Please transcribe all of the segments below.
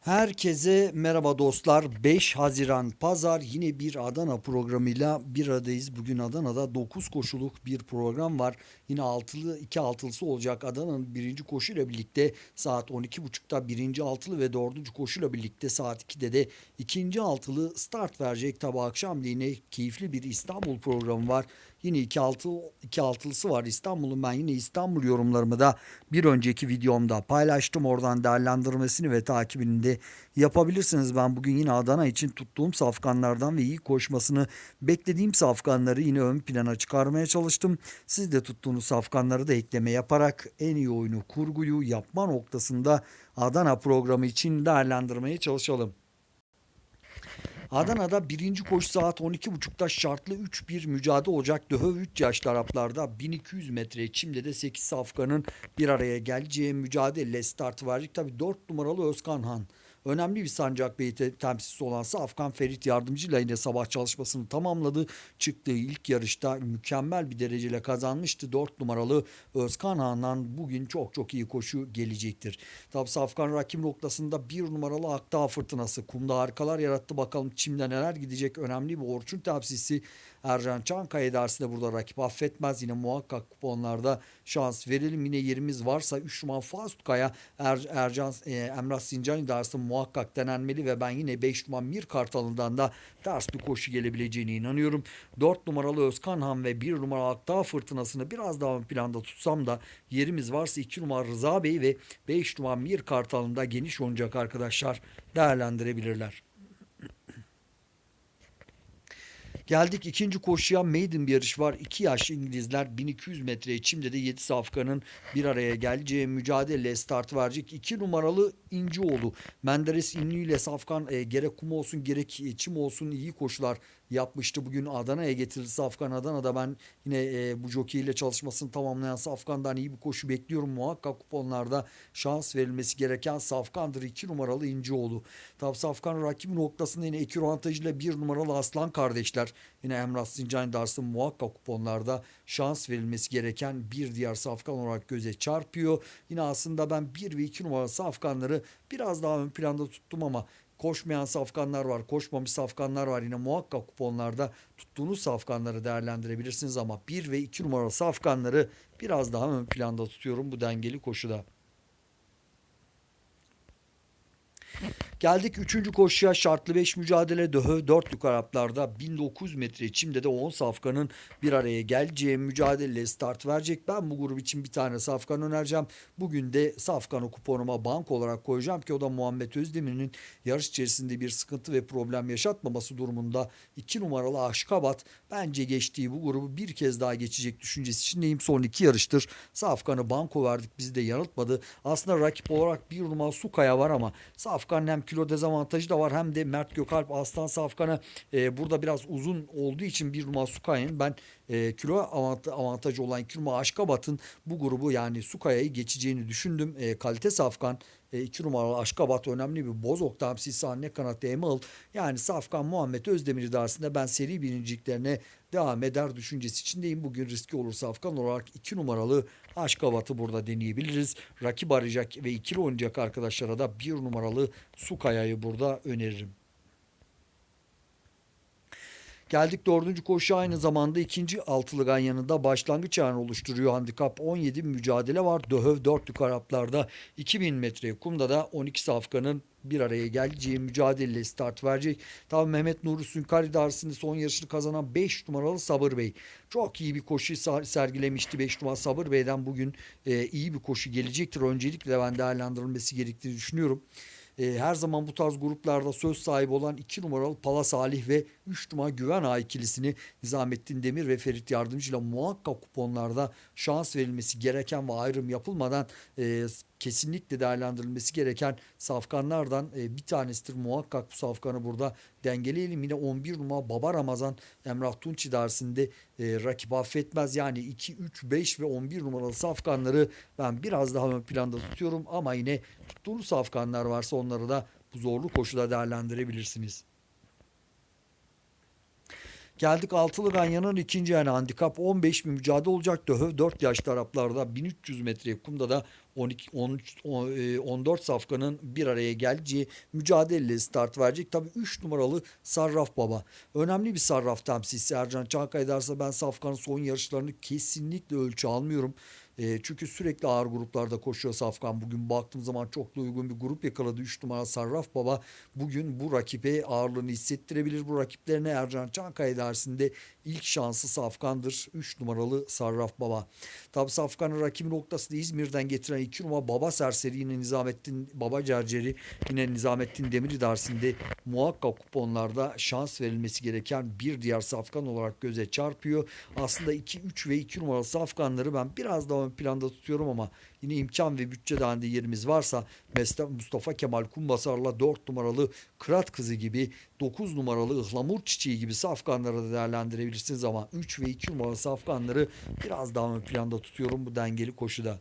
Herkese merhaba dostlar. 5 Haziran Pazar yine bir Adana programıyla bir aradayız. Bugün Adana'da 9 koşuluk bir program var. Yine altılı iki altılısı olacak. Adana'nın birinci koşuyla birlikte saat 12.30'da birinci altılı ve dördüncü koşuyla birlikte saat 2'de de ikinci altılı start verecek. Tabi akşam yine keyifli bir İstanbul programı var. Yine iki, altı, iki altılısı var İstanbul'un. Ben yine İstanbul yorumlarımı da bir önceki videomda paylaştım. Oradan değerlendirmesini ve takibini de yapabilirsiniz. Ben bugün yine Adana için tuttuğum safkanlardan ve iyi koşmasını beklediğim safkanları yine ön plana çıkarmaya çalıştım. Siz de tuttuğunuz safkanları da ekleme yaparak en iyi oyunu kurguyu yapma noktasında Adana programı için değerlendirmeye çalışalım. Adana'da birinci koşu saat 12.30'da şartlı 3-1 mücadele olacak. Döhöv 3 yaş taraflarda 1200 metre çimde de 8 safkanın bir araya geleceği mücadele start verecek. Tabi 4 numaralı Özkan Han. Önemli bir Sancak Bey te- temsilcisi olan Afgan Ferit yardımcıyla yine sabah çalışmasını tamamladı. Çıktığı ilk yarışta mükemmel bir dereceyle kazanmıştı. 4 numaralı Özkan Han'dan bugün çok çok iyi koşu gelecektir. Tabi Safkan rakip noktasında bir numaralı Akdağ Fırtınası. Kumda harikalar yarattı. Bakalım çimde neler gidecek. Önemli bir Orçun temsilcisi Ercan Çankaya dersi de burada rakip affetmez. Yine muhakkak kuponlarda şans verelim. Yine yerimiz varsa 3 numara Faust er, Ercan e, Emrah Sincani dersi muhakkak denenmeli ve ben yine 5 numara Mir Kartalı'ndan da ters bir koşu gelebileceğine inanıyorum. 4 numaralı Özkan Han ve 1 numara Akdağ Fırtınası'nı biraz daha planda tutsam da yerimiz varsa 2 numara Rıza Bey ve 5 numara Mir Kartalı'nda geniş oynayacak arkadaşlar değerlendirebilirler. Geldik ikinci koşuya maiden bir yarış var. İki yaşlı İngilizler 1200 metre içimde de 7 safkanın bir araya geleceği mücadele start verecek. 2 numaralı İncioğlu. Menderes İnlü ile Safkan e, gerek kum olsun gerek e, çim olsun iyi koşular yapmıştı. Bugün Adana'ya getirildi Safkan Adana'da ben yine e, bu jockey ile çalışmasını tamamlayan Safkan'dan iyi bir koşu bekliyorum. Muhakkak kuponlarda şans verilmesi gereken Safkan'dır. 2 numaralı İncioğlu. Tabi Safkan rakibi noktasında yine ekür avantajıyla 1 numaralı Aslan kardeşler. Yine Emrah Sincan Dars'ın muhakkak kuponlarda şans verilmesi gereken bir diğer safkan olarak göze çarpıyor. Yine aslında ben 1 ve 2 numaralı safkanları biraz daha ön planda tuttum ama koşmayan safkanlar var, koşmamış safkanlar var. Yine muhakkak kuponlarda tuttuğunuz safkanları değerlendirebilirsiniz ama 1 ve 2 numaralı safkanları biraz daha ön planda tutuyorum bu dengeli koşuda. Geldik 3. koşuya şartlı 5 mücadele döhö 4 Araplarda 1900 metre içimde de 10 safkanın bir araya geleceği mücadele start verecek. Ben bu grup için bir tane safkan önereceğim. Bugün de safkanı kuponuma bank olarak koyacağım ki o da Muhammed Özdemir'in yarış içerisinde bir sıkıntı ve problem yaşatmaması durumunda 2 numaralı Aşkabat bence geçtiği bu grubu bir kez daha geçecek düşüncesi içindeyim. Son iki yarıştır safkanı banko verdik bizi de yanıltmadı. Aslında rakip olarak bir numara Sukaya var ama safkanın hem kilo dezavantajı da var hem de Mert Gökalp Aslan Safkan'a e, burada biraz uzun olduğu için bir numara Sukaya'nın ben e, kilo avant- avantajı olan numara Aşkabat'ın bu grubu yani Sukaya'yı geçeceğini düşündüm. E, kalite Safkan e, iki numaralı Aşkabat önemli bir bozok tamsilcisi anne kanat Emil yani Safkan Muhammed Özdemir idaresinde ben seri birinciliklerine devam eder düşüncesi içindeyim. Bugün riski olur Safkan olarak iki numaralı Aşkabat'ı burada deneyebiliriz. Rakip arayacak ve ikili oynayacak arkadaşlara da bir numaralı Sukaya'yı burada öneririm. Geldik dördüncü koşu aynı zamanda ikinci altılı ganyanında başlangıç anı oluşturuyor. Handikap 17 mücadele var. Döhöv 4 Araplarda 2000 metre kumda da 12 safkanın bir araya geleceği mücadele start verecek. Tabi Mehmet Nuri Sünkari dersinde son yarışını kazanan 5 numaralı Sabır Bey. Çok iyi bir koşu ser- sergilemişti 5 numaralı Sabır Bey'den bugün e, iyi bir koşu gelecektir. Öncelikle ben değerlendirilmesi gerektiğini düşünüyorum. E, her zaman bu tarz gruplarda söz sahibi olan 2 numaralı Pala Salih ve 3 numara Güven Ağa ikilisini Nizamettin Demir ve Ferit Yardımcı ile muhakkak kuponlarda şans verilmesi gereken ve ayrım yapılmadan e, kesinlikle değerlendirilmesi gereken safkanlardan e, bir tanesidir. Muhakkak bu safkanı burada dengeleyelim. Yine 11 numara Baba Ramazan Emrah Tunç idaresinde e, rakip affetmez. Yani 2, 3, 5 ve 11 numaralı safkanları ben biraz daha ön planda tutuyorum. Ama yine tuttuğunuz safkanlar varsa onları da bu zorlu koşuda değerlendirebilirsiniz. Geldik altılı ganyanın ikinci yani handikap 15 bir mücadele olacak. Döhöv 4 yaşlı Araplarda 1300 metre kumda da 12 13 on- e, 14 safkanın bir araya geleceği mücadele start verecek. Tabii 3 numaralı Sarraf Baba. Önemli bir Sarraf temsilcisi Ercan Çankaya derse ben Safkan'ın son yarışlarını kesinlikle ölçü almıyorum. E, çünkü sürekli ağır gruplarda koşuyor Safkan. Bugün baktığım zaman çok da uygun bir grup yakaladı. 3 numara Sarraf Baba bugün bu rakibe ağırlığını hissettirebilir. Bu rakiplerine Ercan Çankaya dersinde ilk şansı Safkan'dır. 3 numaralı Sarraf Baba. Tabi Safkan'ın rakibi noktasında İzmir'den getiren 2 numara Baba Serseri yine Nizamettin Baba Cerceri yine Nizamettin Demiri dersinde muhakkak kuponlarda şans verilmesi gereken bir diğer Safkan olarak göze çarpıyor. Aslında 2, 3 ve 2 numaralı Safkanları ben biraz daha ön planda tutuyorum ama yine imkan ve bütçe dahilinde yerimiz varsa Mustafa Kemal Kumbasar'la 4 numaralı Kırat Kızı gibi 9 numaralı Ihlamur Çiçeği gibi safkanları da değerlendirebilirsiniz ama 3 ve 2 numaralı safkanları biraz daha ön planda tutuyorum bu dengeli koşuda.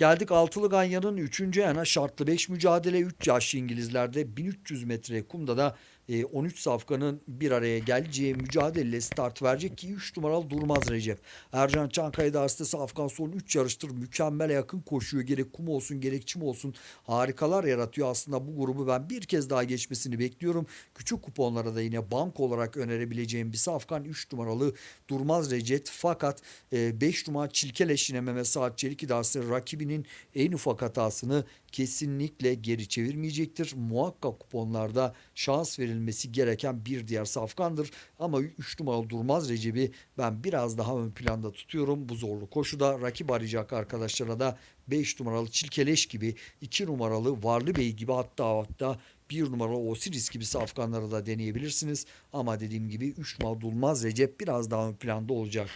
Geldik Altılı Ganyan'ın 3. yana şartlı 5 mücadele 3 yaşlı İngilizlerde 1300 metre kumda da e, 13 safkanın bir araya geleceği mücadele start verecek ki 3 numaralı Durmaz Recep. Ercan Çankaya derste safkan son 3 yarıştır mükemmele yakın koşuyor. Gerek kum olsun gerek çim olsun harikalar yaratıyor. Aslında bu grubu ben bir kez daha geçmesini bekliyorum. Küçük kuponlara da yine bank olarak önerebileceğim bir safkan 3 numaralı Durmaz Recep. Fakat 5 numara Çilkeleş yine Saat Çelik idaresi rakibinin en ufak hatasını kesinlikle geri çevirmeyecektir. Muhakkak kuponlarda şans verilmesi gereken bir diğer safkandır. Ama 3 numaralı Durmaz Recep'i ben biraz daha ön planda tutuyorum. Bu zorlu koşuda rakip arayacak arkadaşlara da 5 numaralı Çilkeleş gibi 2 numaralı Varlı Bey gibi hatta hatta 1 numaralı Osiris gibi safkanları da deneyebilirsiniz. Ama dediğim gibi 3 numaralı Durmaz Recep biraz daha ön planda olacak.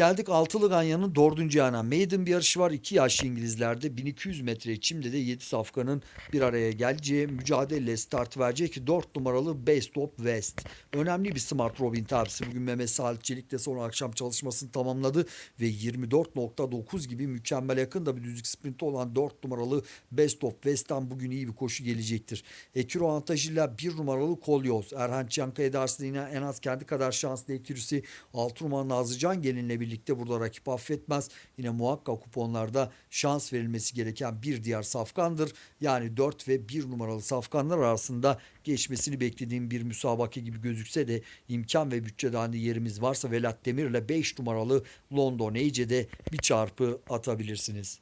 Geldik Altılı Ganyan'ın dördüncü yana. Maiden bir yarışı var. 2 yaşlı İngilizlerde 1200 metre çimde de 7 safkanın bir araya geleceği mücadele start verecek. 4 numaralı Best of West. Önemli bir Smart Robin tabisi. Bugün Mehmet Salih Çelik de son akşam çalışmasını tamamladı ve 24.9 gibi mükemmel yakın da bir düzlük sprinti olan 4 numaralı Best of West'ten bugün iyi bir koşu gelecektir. Ekiro avantajıyla 1 numaralı Kolyoz. Erhan Çankaya dersinde yine en az kendi kadar şanslı ekürüsü 6 numaralı Nazlıcan gelinle birlikte burada rakip affetmez. Yine muhakkak kuponlarda şans verilmesi gereken bir diğer safkandır. Yani 4 ve 1 numaralı safkanlar arasında geçmesini beklediğim bir müsabaka gibi gözükse de imkan ve bütçe dahilinde yerimiz varsa Velat Demir ile 5 numaralı London Ece'de bir çarpı atabilirsiniz.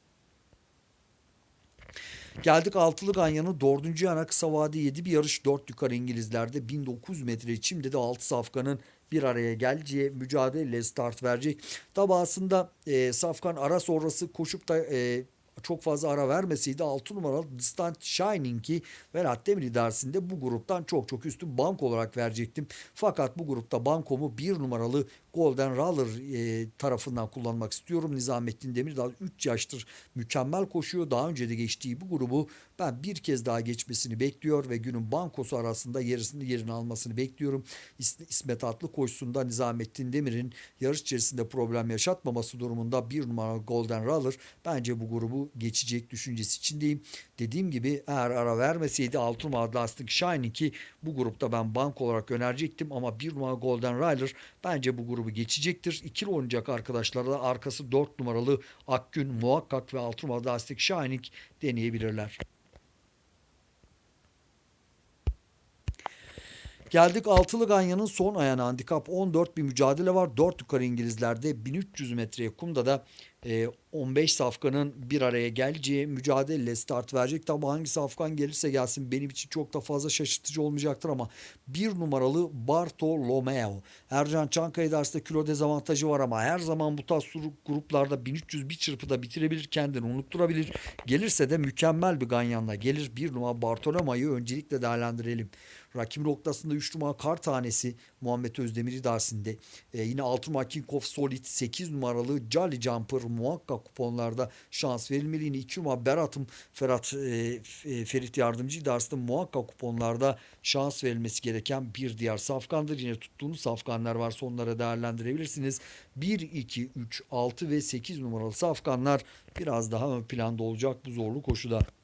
Geldik Altılı Ganyan'ın dördüncü yana kısa vade 7 bir yarış 4 yukarı İngilizlerde 1900 metre içimde de 6 safkanın bir araya geleceği mücadele start verecek. Tabi aslında e, Safkan ara sonrası koşup da e, çok fazla ara vermeseydi 6 numaralı Distant Shining'i Velat Demir dersinde bu gruptan çok çok üstün bank olarak verecektim. Fakat bu grupta bankomu 1 numaralı Golden Roller e, tarafından kullanmak istiyorum. Nizamettin Demirdağ 3 yaştır mükemmel koşuyor. Daha önce de geçtiği bu grubu ben bir kez daha geçmesini bekliyor ve günün bankosu arasında yerisini yerini almasını bekliyorum. İs- İsmet Atlı koşusunda Nizamettin Demir'in yarış içerisinde problem yaşatmaması durumunda bir numaralı Golden Roller bence bu grubu geçecek düşüncesi içindeyim. Dediğim gibi eğer ara vermeseydi 6 numaralı Lasting Shining'i bu grupta ben bank olarak önerecektim ama 1 numaralı Golden Rider bence bu grubu geçecektir. İkili oynayacak arkadaşlara da arkası 4 numaralı Akgün muhakkak ve 6 numaralı Lasting Shining deneyebilirler. Geldik Altılı Ganyan'ın son ayağına handikap 14 bir mücadele var. 4 yukarı İngilizlerde 1300 metreye kumda da e, 15 safkanın bir araya geleceği mücadele start verecek. Tabi hangi safkan gelirse gelsin benim için çok da fazla şaşırtıcı olmayacaktır ama bir numaralı Bartolomeo. Ercan Çankaya derste kilo dezavantajı var ama her zaman bu tarz gruplarda 1300 bir çırpıda bitirebilir kendini unutturabilir. Gelirse de mükemmel bir ganyanla gelir. Bir numara Bartolomeo'yu öncelikle değerlendirelim. Rakip noktasında 3 numara kar tanesi Muhammed Özdemir idaresinde. E, yine 6 numara King of Solid 8 numaralı Jolly Jumper muhakkak kuponlarda şans verilmeli. Yine 2 numara Berat'ım Ferhat e, Ferit Yardımcı idaresinde muhakkak kuponlarda şans verilmesi gereken bir diğer safkandır. Yine tuttuğunuz safkanlar varsa onlara değerlendirebilirsiniz. 1, 2, 3, 6 ve 8 numaralı safkanlar biraz daha ön planda olacak bu zorlu koşuda.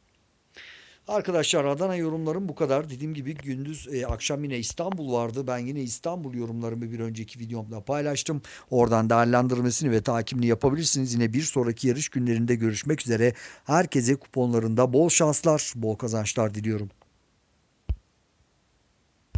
Arkadaşlar Adana yorumlarım bu kadar. Dediğim gibi gündüz e, akşam yine İstanbul vardı. Ben yine İstanbul yorumlarımı bir önceki videomda paylaştım. Oradan değerlendirmesini ve takibini yapabilirsiniz. Yine bir sonraki yarış günlerinde görüşmek üzere. Herkese kuponlarında bol şanslar, bol kazançlar diliyorum.